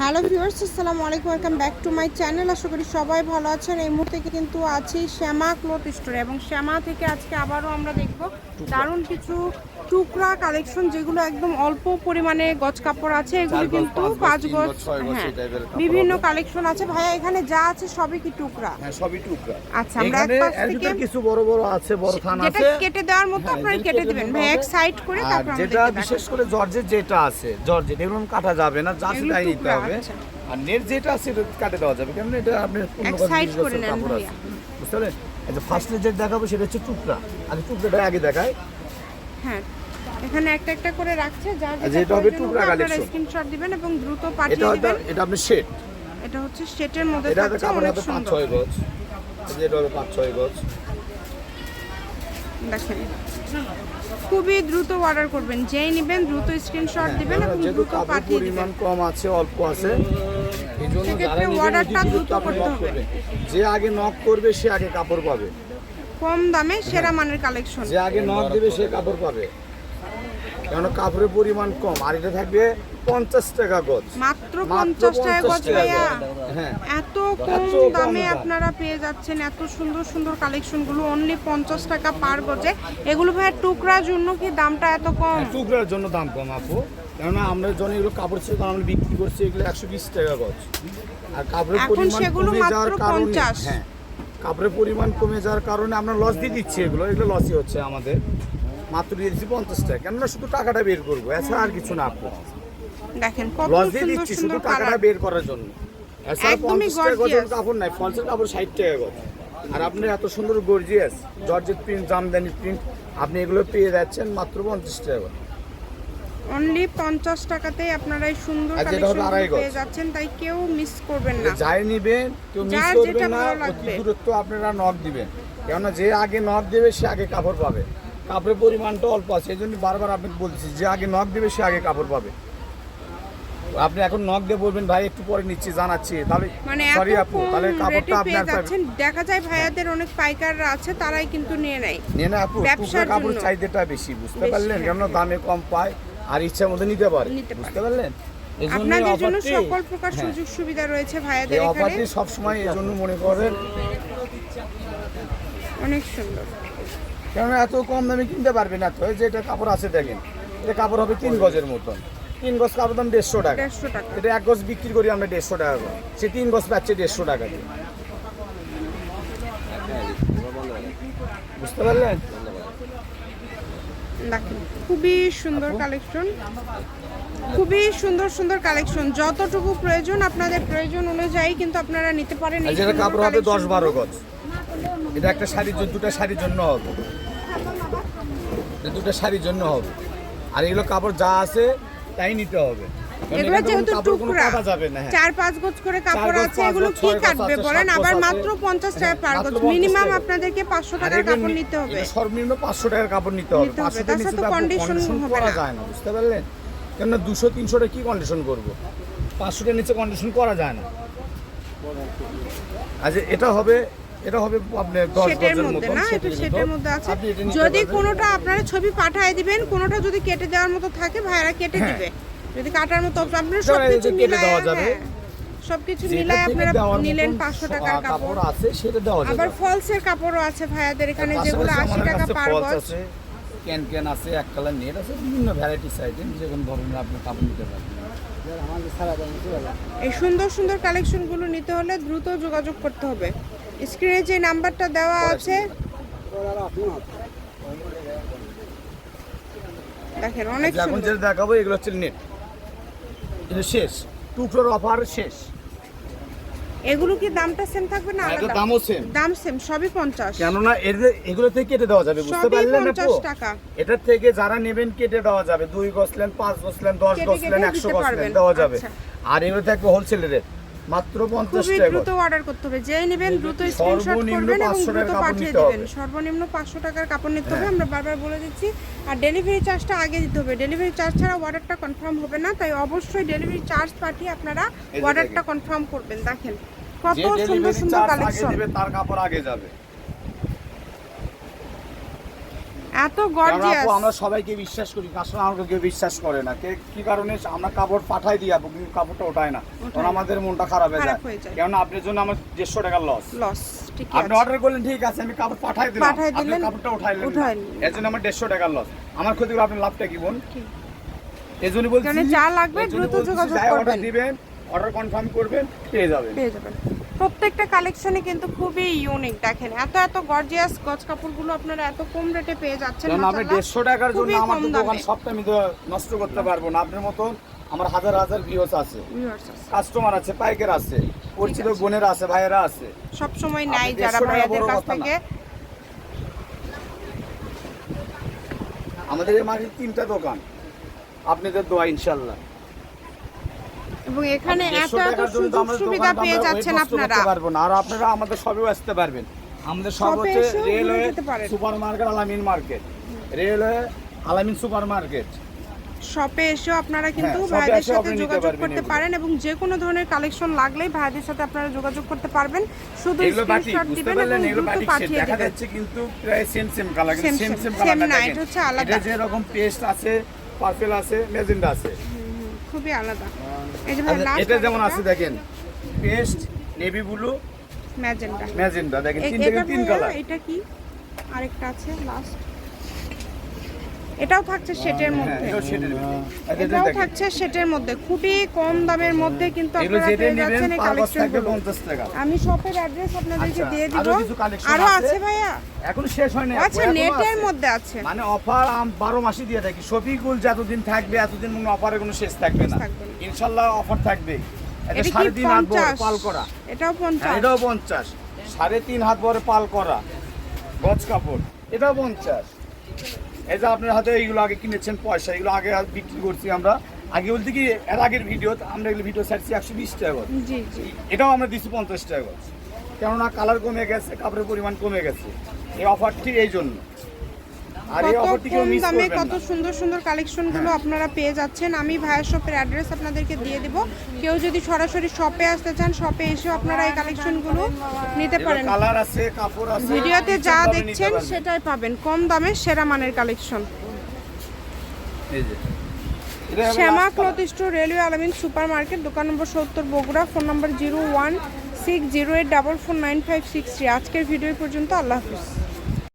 Hello viewers আসসালামু আলাইকুম welcome back to my channel. আশা করি সবাই ভালো আছেন। এই মুহূর্তে কিন্তু আছি শ্যামা ক্লথ স্টোরে এবং শ্যামা থেকে আজকে আবারও আমরা দেখব দারুণ কিছু টুকরা কালেকশন যেগুলো একদম অল্প পরিমাণে গজ কাপড় আছে। এগুলো কিন্তু পাঁচ গজ, হ্যাঁ বিভিন্ন কালেকশন আছে। ভাইয়া এখানে যা আছে সবই কি টুকরা? হ্যাঁ সবই টুকরা। আচ্ছা, আমরা এক পাশ থেকে- কিছু বড় বড় আছে বড় থান যেটা আছে। কেটে দেওয়ার মতো হ্যাঁ, আপনারা কেটে দিবেন। ভাই এক সাইড করে তারপর যেটা বিশেষ করে জর্জের যেটা আছে জর্জেট এগুলো কাটা যাবে না যা এগুলো সেটাই নিতে হবে। আচ্ছা। আর নেট যেটা আছে এটা কাটে দেওয়া যাবে। কারণ এটা আপনি করে কাপড় আছে। বুঝতে পারলেন? যে ফার্স্টে যেটা দেখাবো সেটা হচ্ছে টুকরা। আগে টুকরাটা আগে দেখায় হ্যাঁ এখানে একটা একটা করে রাখছে। যার আর যেটা হবে টুকরা হবে collection। স্ক্রিনশট দিবেন এবং দ্রুত পাঠিয়ে দিবেন। এটা আপনি শেড এটা হচ্ছে সেটের মধ্যে এটা থাকছে অনেক সুন্দর। ছয় গজ এটা হলো পাঁচ ছয় গজ। দেখেন। খুবই দ্রুত অর্ডার করবেন। যেই নেবেন দ্রুত স্ক্রিনশট দিবেন এবং হ্যাঁ, দ্রুত পাঠিয়ে দিবেন। পরিমাণ কম আছে অল্প আছে সেক্ষেত্রে দ্রুত দ্রুত করতে হবে। যে আগে নক করবে সে আগে কাপড় পাবে। কম দামে সেরা মানের কালেকশন যে আগে নক দেবে সে কাপড় পাবে। কেন কাপড়ের পরিমাণ কম আর এটা থাকবে পঞ্চাশ টাকা গজ। মাত্র পঞ্চাশ টাকা 50 গজ ভাইয়া। হ্যাঁ। এত কম দামে আপনারা পেয়ে যাচ্ছেন এত সুন্দর সুন্দর কালেকশনগুলো অনলি পঞ্চাশ টাকা পার গজে। এগুলো ভাইয়া টুকরার জন্য কি দামটা এত কম? হ্যাঁ, টুকরার জন্য দাম কম আপু। কেননা আমরা যখন এগুলো কাপড় ছিল আমরা বিক্রি করছি এগুলো একশো বিশ টাকা গজ। আর কাপড়ের পরিমাণ সেগুলো কমে মাত্র যাওয়ার কারণে হ্যাঁ। কাপড়ের পরিমাণ কমে যাওয়ার কারণে আমরা লস দিয়ে দিচ্ছি এগুলো। এগুলো লসই হচ্ছে আমাদের। মাত্র দিয়ে দিচ্ছি পঞ্চাশ টাকা। কেননা শুধু টাকাটা বের করব এছাড়া আর কিছু না দেখেন কত সুন্দর শুধু টাকাটা বের করার জন্য। এছাড়া পঞ্চাশ টাকা গজের কাপড় নাই কাপড় ষাট টাকা গজ। আর এত সুন্দর gorgeous georgette print jamdani print আপনি এগুলো পেয়ে যাচ্ছেন মাত্র পঞ্চাশ টাকা। অনলি পঞ্চাশ আপনারা এই সুন্দর। পেয়ে যাচ্ছেন তাই কেউ মিস করবেন না। যাই নিবেন কেউ মিস করবেন না অতি দূরত্ব আপনারা দিবেন। কেননা যে আগে নখ দেবে সে আগে কাপড় পাবে। কাপড়ের পরিমাণটা অল্প আছে এই জন্য বারবার আপনাকে বলছি যে আগে নখ দেবে সে আগে কাপড় পাবে। আপনি এখন নখ দিয়ে বলবেন ভাই একটু পরে নিচ্ছি জানাচ্ছি। তাহলে মানে সরি আপু তাহলে কাপড়টা আপনার পাবে দেখা যায় ভাইয়াদের অনেক পাইকাররা আছে তারাই কিন্তু নিয়ে নেয় নিয়ে না আপু ব্যবসার টুকরা কাপড়। চাহিদাটা বেশি বুঝতে পারলেন? হ্যাঁ। কেন দামে কম পায় আর ইচ্ছার মধ্যে নিতে পারে বুঝতে পারলেন? আপনাদের জন্য সকল প্রকার হ্যাঁ, সুযোগ সুবিধা রয়েছে ভাইয়াদের এখানে। অফারটি সবসময় এই জন্য মনে করেন। অনেক সুন্দর। কেননা এত কম দামে কিনতে পারবে না তো যে এটা কাপড় আছে দেখেন এটা কাপড় হবে তিন গজের মতন। তিন গজ কাপড় দাম দেড়শো টাকা। এটা এক গজ বিক্রি করি আমরা দেড়শো টাকা করে। সে তিন গজ পাচ্ছে দেড়শো টাকা দিয়ে। বুঝতে পারলেন? খুবই সুন্দর কালেকশন। খুবই সুন্দর সুন্দর কালেকশন। যতটুকু প্রয়োজন আপনাদের প্রয়োজন অনুযায়ী কিন্তু আপনারা নিতে পারেন। যেটা কাপড় হবে দশ বারো। গজ। এটা একটা শাড়ির জন্য দুটা শাড়ির জন্য হবে। দুটো শাড়ির জন্য হবে। আর এগুলো কাপড় যা আছে তাই নিতে হবে। এগুলো যেহেতু টুকরা না হ্যাঁ। চার পাঁচ গজ করে কাপড় আছে এগুলো কি কাটবে বলেন? আবার মাত্র পঞ্চাশ টাকা পার গজ। মিনিমাম আপনাদেরকে পাঁচশো টাকার কাপড় নিতে হবে। সর্বনিম্ন পাঁচশো টাকার কাপড় নিতে হবে। পাঁচশো কন্ডিশন করা না। যায় না বুঝতে পারলেন? কেন দুশো তিনশোটা কি কন্ডিশন করব? পাঁচশোটার নিচে কন্ডিশন করা যায় না। আচ্ছা এটা হবে এটা হবে আপনার দশ সেটের গজের মধ্যে না? এটা সেটের মধ্যে। আছে। যদি কোনোটা আপনারা ছবি পাঠায় দিবেন কোনোটা যদি কেটে দেওয়ার মতো থাকে ভাইরা কেটে হ্যাঁ। দিবে। যদি কাটার মতো আপনারা সবকিছু যে কেটে দেওয়া যাবে। হ্যাঁ, সবকিছু মিলায় আপনারা নিলেন মতন পাঁচশো স- টাকার আহ, কাপড় আছে সেটা দেওয়া যাবে। আবার ফলসের কাপড়ও আছে ভাইয়াদের এখানে যেগুলো পাশাপাশি আশি আমাদের টাকা কাছে পার গজ। আছে। ক্যান ক্যান আছে এক কালার নেট আছে বিভিন্ন ভ্যারাইটিস আইটেম যে কোনো ধরনের আপনি কাপড় নিতে পারবেন এই সুন্দর সুন্দর কালেকশনগুলো নিতে হলে দ্রুত যোগাযোগ করতে হবে। স্ক্রিনে যে নাম্বারটা দেওয়া আছে। দেখেন অনেক এখন যেটা দেখাবো এগুলো হচ্ছে নেট। এটা শেষ। টুকরোর অফার শেষ। এগুলো কি দামটা সেম থাকবে না আর আলাদা? দামও সেম দাম সেম সবই পঞ্চাশ। কেননা এদের এগুলো থেকে কেটে দেওয়া যাবে বুঝতে পারলেন পঞ্চাশ আপু টাকা। এটার থেকে যারা নেবেন কেটে দেওয়া যাবে। দুই গছলেন পাঁচ কেটে গছলেন কেটে একশো দিতে দেওয়া যাবে। আচ্ছা। আর এগুলো থাকবে হোলসেল রেট মাত্র পঞ্চাশ খুবই টাকা দ্রুত অর্ডার করতে হবে। যেই নেবেন দ্রুত স্ক্রিনশট করবেন এবং 500 দ্রুত পাঠিয়ে। দিবেন। সর্বনিম্ন পাঁচশো টাকার কাপড় নিতে হবে হ্যাঁ। আমরা বারবার বলে দিচ্ছি। আর ডেলিভারি চার্জটা আগে দিতে হবে। ডেলিভারি চার্জ ছাড়া অর্ডারটা কনফার্ম হবে না তাই অবশ্যই ডেলিভারি চার্জ পাঠিয়ে আপনারা অর্ডারটা কনফার্ম করবেন। দেখেন কত সুন্দর সুন্দর কালেকশন তার কাপড় আগে যাবে। এত গর্জিয়াস আমরা সবাইকে বিশ্বাস করি কাস্টমার আমাকে কেউ বিশ্বাস করে না। কে কি কারণে? আমরা কাপড় পাঠাই দিই আপু কিন্তু কাপড়টা ওঠায় না। তখন আমাদের মনটা খারাপ হয়ে যায়। কারণ আপনার জন্য আমার দেড়শো টাকার লস লস ঠিক আপনি অর্ডার করলেন ঠিক আছে আমি কাপড় পাঠাই দিলাম। আপনি কাপড়টা উঠাইলেন এর জন্য আমার দেড়শো টাকার লস আমার ক্ষতি করে আপনার লাভটা কি বোন। এই জন্য বলছি কারণ যা লাগবে দ্রুত যোগাযোগ করবেন। দিবেন অর্ডার কনফার্ম করবেন পেয়ে যাবেন। পেয়ে যাবেন। প্রত্যেকটা কালেকশনে কিন্তু খুবই ইউনিক দেখেন। এত এত গর্জিয়াস গজ কাপড়গুলো আপনারা এত কম রেটে পেয়ে যাচ্ছেন মাশাআল্লাহ। দেড়শো টাকার জন্য আমার দোকান। সবটা আমি নষ্ট করতে পারব না। আপনার মতো আমার হাজার হাজার ভিউস আছে। কাস্টমার আছে। পাইকার আছে পরিচিত বোনেরা আছে ভাইয়েরা আছে। সব সময় নাই যারা 150 ভাইয়াদের কাছ থেকে। আমাদের এই মার্কেট তিনটা দোকান। আপনাদের দোয়া ইনশাল্লাহ এবং এখানে এত এত সুযোগ সুবিধা পেয়ে যাচ্ছেন আপনারা। পারব না। আর আপনারা আমাদের সবেও আসতে পারবেন। আমাদের সব হচ্ছে railway super market Alamin market. Railway Alamin super market শপে এসেও আপনারা কিন্তু হ্যাঁ, ভাইদের সাথে যোগাযোগ করতে পারেন এবং যে কোনো ধরনের কালেকশন লাগলেই ভাইদের সাথে আপনারা যোগাযোগ করতে পারবেন। শুধু স্ক্রিনশট দিবেন এবং দ্রুত পাঠিয়ে দেখা দিবেন। যাচ্ছে কিন্তু প্রায় same same colour same same colour না, এটা হচ্ছে আলাদা। এটা যে রকম পেস্ট আছে পার্পেল আছে ম্যাজেন্ডা আছে। খুবই আলাদা। এই আচ্ছা, লাস্ট এটা যেমন আছে দেখেন paste navy blue magenta. Magenta দেখেন তিন থেকে তিন কালার এটা কি? আরেকটা আছে লাস্ট এটাও থাকছে সেটের হ্যাঁ মধ্যে। এটাও থাকছে সেটের মধ্যে। খুবই কম দামের মধ্যে কিন্তু আপনারা পেয়ে যাচ্ছেন এই পার বক্স থাকবে কালেকশনগুলো আমি শপের অ্যাড্রেস আপনাদেরকে আচ্ছা, দিয়ে দিব। আরও আছে। ভাইয়া? এখন শেষ হয় না আচ্ছা নেটের। মধ্যে আছে। মানে অফার বারো মাসই দিয়ে থাকি। শফিকুল যতদিন থাকবে এতদিন কোনো অফারের কোনো শেষ থাকবে না। ইনশাআল্লাহ অফার থাকবে। এটা সাড়ে তিন হাত বড় পাল করা। এটাও হ্যাঁ, পঞ্চাশ? এটাও পঞ্চাশ। সাড়ে তিন হাত বড় পাল করা। গজ কাপড়। এটাও পঞ্চাশ। এই যে আপনার হাতে এইগুলো আগে কিনেছেন পয়সা এগুলো আগে বিক্রি করছি আমরা আগে বলতে কি এর আগের ভিডিও আমরা এগুলো ভিডিও ছাড়ছি একশো বিশ টাকা করে। এটাও আমরা দিচ্ছি পঞ্চাশ টাকা করে। কেননা কালার কমে গেছে কাপড়ের পরিমাণ কমে গেছে এই অফারটি এই জন্য কত কম দামে কত হ্যাঁ। সুন্দর সুন্দর কালেকশনগুলো আপনারা পেয়ে যাচ্ছেন? আমি ভাইয়ের শপের অ্যাড্রেস আপনাদেরকে দিয়ে দিব। কেউ যদি সরাসরি শপে আসতে চান শপে এসেও আপনারা এই কালেকশনগুলো নিতে পারেন। কালার আছে কাপড় আছে ভিডিওতে যা দেখছেন সেটাই পাবেন। কম দামে সেরা মানের collection Shyama cloth store railway Alamin super market দোকান নম্বর সত্তর Bogura phone number zero one six zero eight double four nine five six three আজকের ভিডিও পর্যন্ত আল্লাহ হাফিজ।